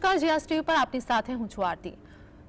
નમસ્કાર, GS TV પર આપની સાથે હું છું આરતી.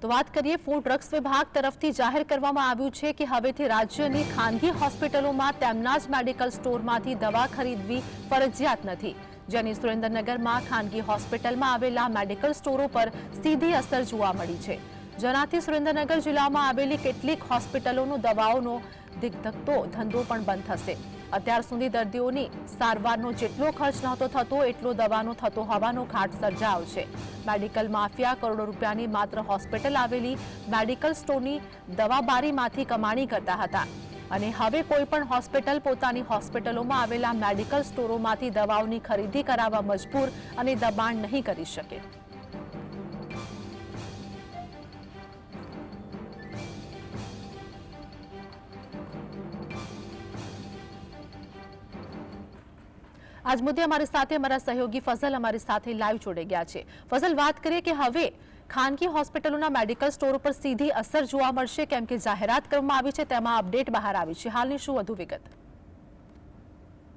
તો વાત કરીએ ફૂડ ડ્રગ્સ વિભાગ તરફથી જાહેર કરવામાં આવ્યું છે કે હવેથી રાજ્યની ખાનગી હોસ્પિટલોમાં તેમના જ મેડિકલ સ્ટોરમાંથી દવા ખરીદવી ફરજિયાત નથી. જેની સુરેન્દ્રનગરમાં ખાનગી હોસ્પિટલમાં આવેલા મેડિકલ સ્ટોરો પર સીધી અસર જોવા મળી છે. જેનાથી સુરેન્દ્રનગર જિલ્લામાં આવેલી કેટલીક હોસ્પિટલોનો દવાઓનો દિગ્ધકતો, ધંધો પણ બંધ થશે. અત્યાર સુધી દર્દીઓની સારવારનો જેટલો ખર્ચ નહોતો થતો, એટલો દવાનો થતો હોવાનો ઘાટ સર્જાયો છે. મેડિકલ માફિયા કરોડો રૂપિયાની માત્ર હોસ્પિટલ આવેલી મેડિકલ સ્ટોરની દવાબારીમાંથી કમાણી કરતા હતા. અને હવે કોઈ પણ હોસ્પિટલ પોતાની હોસ્પિટલોમાં આવેલા મેડિકલ સ્ટોરોમાંથી દવાઓની ખરીદી કરાવવા મજબૂર અને દબાણ નહીં કરી શકે. આજ મુદ્દે અમારી સાથે અમારા સહયોગી ફઝલ અમારી સાથે લાઈવ જોડાઈ ગયા છે. ફઝલ, વાત કરીએ કે હવે ખાનગી હોસ્પિટલોના મેડિકલ સ્ટોર ઉપર સીધી અસર જોવા મળશે કેમ કે જાહેરાત કરવામાં આવી છે, તેમાં અપડેટ બહાર આવી છે. હાલની શું વધુ વિગત?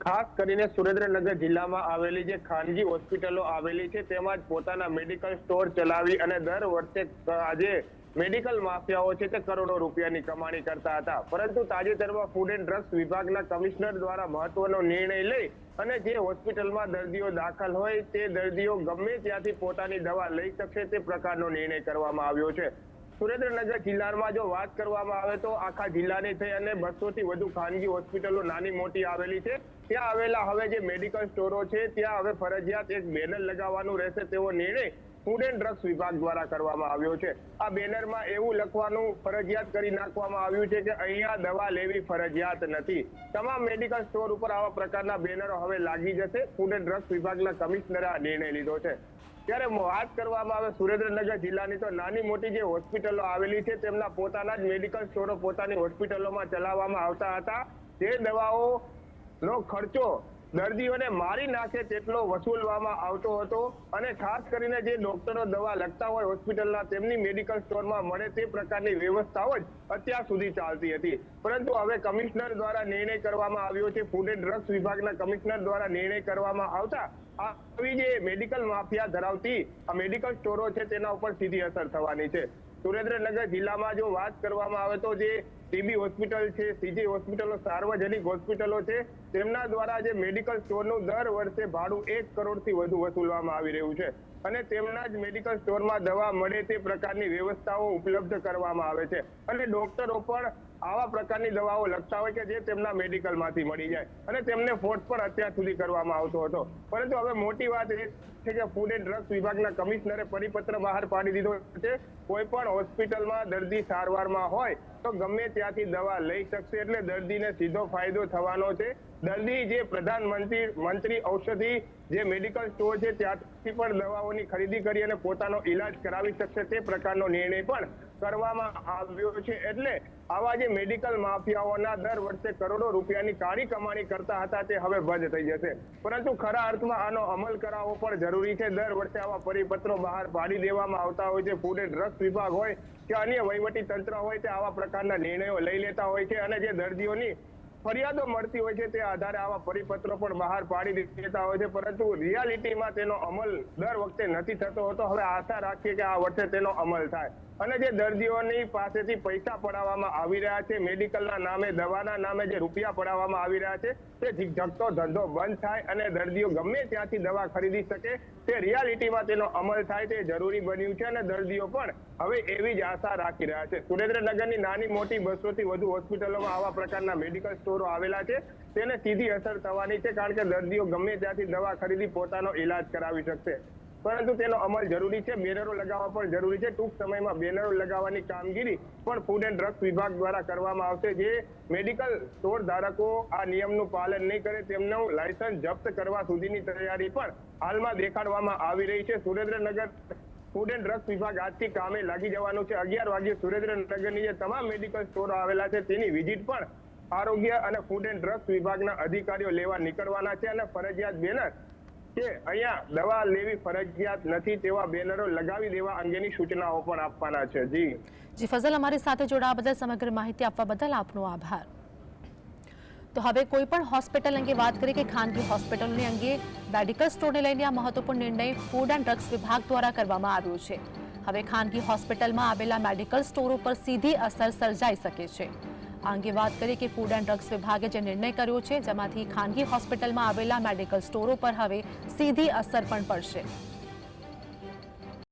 ખાસ કરીને સુરેન્દ્રનગર જિલ્લામાં આવેલી જે ખાનગી હોસ્પિટલો આવેલી છે, તેમાં પોતાના મેડિકલ સ્ટોર ચલાવી અને દર વર્ષે આજે મેડિકલ માફિયાઓ છે તે કરોડો રૂપિયાની કમાણી કરતા હતા. પરંતુ તાજેતરમાં ફૂડ એન્ડ ડ્રગ્સ વિભાગના કમિશનર દ્વારા મહત્વનો નિર્ણય લઈ અને જે હોસ્પિટલમાં દર્દીઓ દાખલ હોય તે દર્દીઓ ગમે ત્યાંથી પોતાની દવા લઈ શકશે તે પ્રકારનો નિર્ણય કરવામાં આવ્યો છે. સુરેન્દ્રનગર જિલ્લામાં જો વાત કરવામાં આવે તો આખા જિલ્લાની થઈ અને બસો થી વધુ ખાનગી હોસ્પિટલો નાની મોટી આવેલી છે. ત્યાં આવેલા હવે જે મેડિકલ સ્ટોરો છે, ત્યાં હવે ફરજિયાત એક બેનર લગાવવાનું રહેશે તેવો નિર્ણય ફૂડ એન્ડ ડ્રગ્સ વિભાગ દ્વારા કરવામાં આવ્યો છે. આ બેનરમાં એવું લખવાનું ફરજિયાત કરી નાખવામાં આવ્યું છે કે અહીંયા દવા લેવી ફરજિયાત નથી. તમામ મેડિકલ સ્ટોર ઉપર આવા પ્રકારના બેનરો હવે લાગી જશે. ફૂડ એન્ડ ડ્રગ્સ વિભાગના કમિશનરે આ નિર્ણય લીધો છે. ત્યારે વાત કરવામાં આવે સુરેન્દ્રનગર જિલ્લાની, તો નાની મોટી જે હોસ્પિટલો આવેલી છે, તેમના પોતાના જ મેડિકલ સ્ટોરો પોતાની હોસ્પિટલોમાં ચલાવવામાં આવતા હતા. તે દવાઓ નો ખર્ચો દર્દીઓને મારી નાખે તેટલો વસૂલવામાં આવતો હતો અને ખાસ કરીને જે ડોક્ટરો દવા લખતા હોય હોસ્પિટલના, તેમની મેડિકલ સ્ટોરમાં મળે તે પ્રકારની વ્યવસ્થાઓ જ અત્યાર સુધી ચાલતી હતી. પરંતુ હવે કમિશનર દ્વારા નિર્ણય કરવામાં આવ્યો છે, ફૂડ એન્ડ ડ્રગ્સ વિભાગના કમિશનર દ્વારા નિર્ણય કરવામાં આવતા આવી જે મેડિકલ માફિયા ધરાવતી આ મેડિકલ સ્ટોરો છે, તેના ઉપર સીધી અસર થવાની છે. સુરેન્દ્રનગર જિલ્લામાં જો વાત કરવામાં આવે તો જે ટીબી હોસ્પિટલ છે સીજી હોસ્પિટલો, સાર્વજનિક હોસ્પિટલો છે, તેમના દ્વારા જે મેડિકલ સ્ટોરનું દર વર્ષે ભાડું એક કરોડથી વધુ વસૂલવામાં આવી રહ્યું છે. અને તેમના જ મેડિકલ સ્ટોરમાં દવા મળે તે પ્રકારની વ્યવસ્થાઓ ઉપલબ્ધ કરવામાં આવે છે. અને ડોક્ટરો પણ આવા પ્રકારની દવાઓ લખતા હોય કે જે તેમના મેડિકલમાંથી મળી જાય અને તેમને ફોર્સ પણ અત્યાર સુધી કરવામાં આવતો હતો. પરંતુ હવે મોટી વાત એ છે કે ફૂડ એન્ડ ડ્રગ્સ વિભાગના કમિશનરે પરિપત્ર બહાર પાડી દીધો છે કોઈ પણ હોસ્પિટલમાં દર્દી સારવારમાં હોય તો ગમે ત્યાંથી દવા લઈ શકશે એટલે દર્દીને સીધો ફાયદો થવાનો છે. દર્દી જે પ્રધાનમંત્રી, મંત્રી ઔષધિ જે મેડિકલ સ્ટોર છે, ત્યાંથી પણ દવાઓની ખરીદી કરી અને પોતાનો ઈલાજ કરાવી શકશે તે પ્રકારનો નિર્ણય પણ કરવામાં આવ્યો છે. એટલે આવા જે મેડિકલ માફિયાઓના દર વર્ષે કરોડો રૂપિયાની કાળી કમાણી કરતા હતા તે હવે બંધ થઈ જશે. પરંતુ ખરા અર્થમાં આનો અમલ કરાવવો પણ જરૂરી છે. દર વર્ષે આવા પરિપત્રો બહાર પાડી દેવામાં આવતા હોય છે. ફૂડ એન્ડ ડ્રગ્સ વિભાગ હોય કે અન્ય વહીવટી તંત્ર હોય તે આવા પ્રકારના નિર્ણયો લઈ લેતા હોય છે અને જે દર્દીઓની ફરિયાદો મળતી હોય છે તે આધારે આવા પરિપત્રો પણ બહાર પાડી દેતા હોય છે. પરંતુ રિયાલિટીમાં તેનો અમલ દર વખતે નથી થતો હોતો. હવે આશા રાખીએ કે આ વર્ષે તેનો અમલ થાય. અને જે દર્દીઓની પાસેથી પૈસા પડાવવામાં આવી રહ્યા છે, મેડિકલના નામે, દવાના નામે જે રૂપિયા પડાવવામાં આવી રહ્યા છે, તે ઝગતો ધંધો બંધ થાય અને દર્દીઓ ગમે ત્યાંથી દવા ખરીદી શકે, તે રિયાલિટીમાં તેનો અમલ થાય તે જરૂરી બન્યું છે અને દર્દીઓ પણ હવે એવી જ આશા રાખી રહ્યા છે. સુરેન્દ્રનગરની નાની મોટી બસો થી વધુ હોસ્પિટલોમાં આવા પ્રકારના મેડિકલ સ્ટોરો આવેલા છે, તેને સીધી અસર થવાની છે, કારણ કે દર્દીઓ ગમે ત્યાંથી દવા ખરીદી પોતાનો ઈલાજ કરાવી શકશે. પરંતુ તેનો અમલ જરૂરી છે. બેનરો લગાવવા પણ જરૂરી છે. ટૂંક સમયમાં બેનરો લગાવવાની કામગીરી પણ ફૂડ એન્ડ ડ્રગ્સ વિભાગ દ્વારા કરવામાં આવશે, જે મેડિકલ સ્ટોર ધારકો આ નિયમનું પાલન નહીં કરે, તેમનું લાયસન્સ જપ્ત કરવા સુધીની તૈયારી પણ હાલમાં દેખાડવામાં આવી રહી છે. સુરેન્દ્રનગર ફૂડ એન્ડ ડ્રગ્સ વિભાગ આજથી કામે લાગી જવાનું છે. અગિયાર વાગ્યે સુરેન્દ્રનગરની જે તમામ મેડિકલ સ્ટોર આવેલા છે, તેની વિઝિટ પણ આરોગ્ય અને ફૂડ એન્ડ ડ્રગ્સ વિભાગના અધિકારીઓ લેવા નીકળવાના છે અને ફરજિયાત બેનર કે અહીંયા દવા લેવી ફરજિયાત નથી તેવા બેનરો લગાવી દેવા અંગેની સૂચનાઓ પણ આપવાના છે. જી. જી, ફઝલ, અમારી સાથે જોડાવા બદલ સમગ્ર માહિતી આપવા બદલ આપનો આભાર. તો હવે કોઈ પણ હોસ્પિટલ અંગે વાત કરીએ કે ખાનગી હોસ્પિટલની અંગે, મેડિકલ સ્ટોરને લઈને આ મહત્વપૂર્ણ નિર્ણય ફૂડ એન્ડ ડ્રગ્સ વિભાગ દ્વારા કરવામાં આવ્યો છે. હવે ખાનગી હોસ્પિટલમાં આવેલા મેડિકલ સ્ટોર ઉપર સીધી અસર સર્જાઈ શકે છે. આ અંગે વાત કરીએ કે ફૂડ એન્ડ ડ્રગ્સ વિભાગે જે નિર્ણય કર્યો છે, જેમાંથી ખાનગી હોસ્પિટલમાં આવેલા મેડિકલ સ્ટોરો પર હવે સીધી અસર પણ પડશે.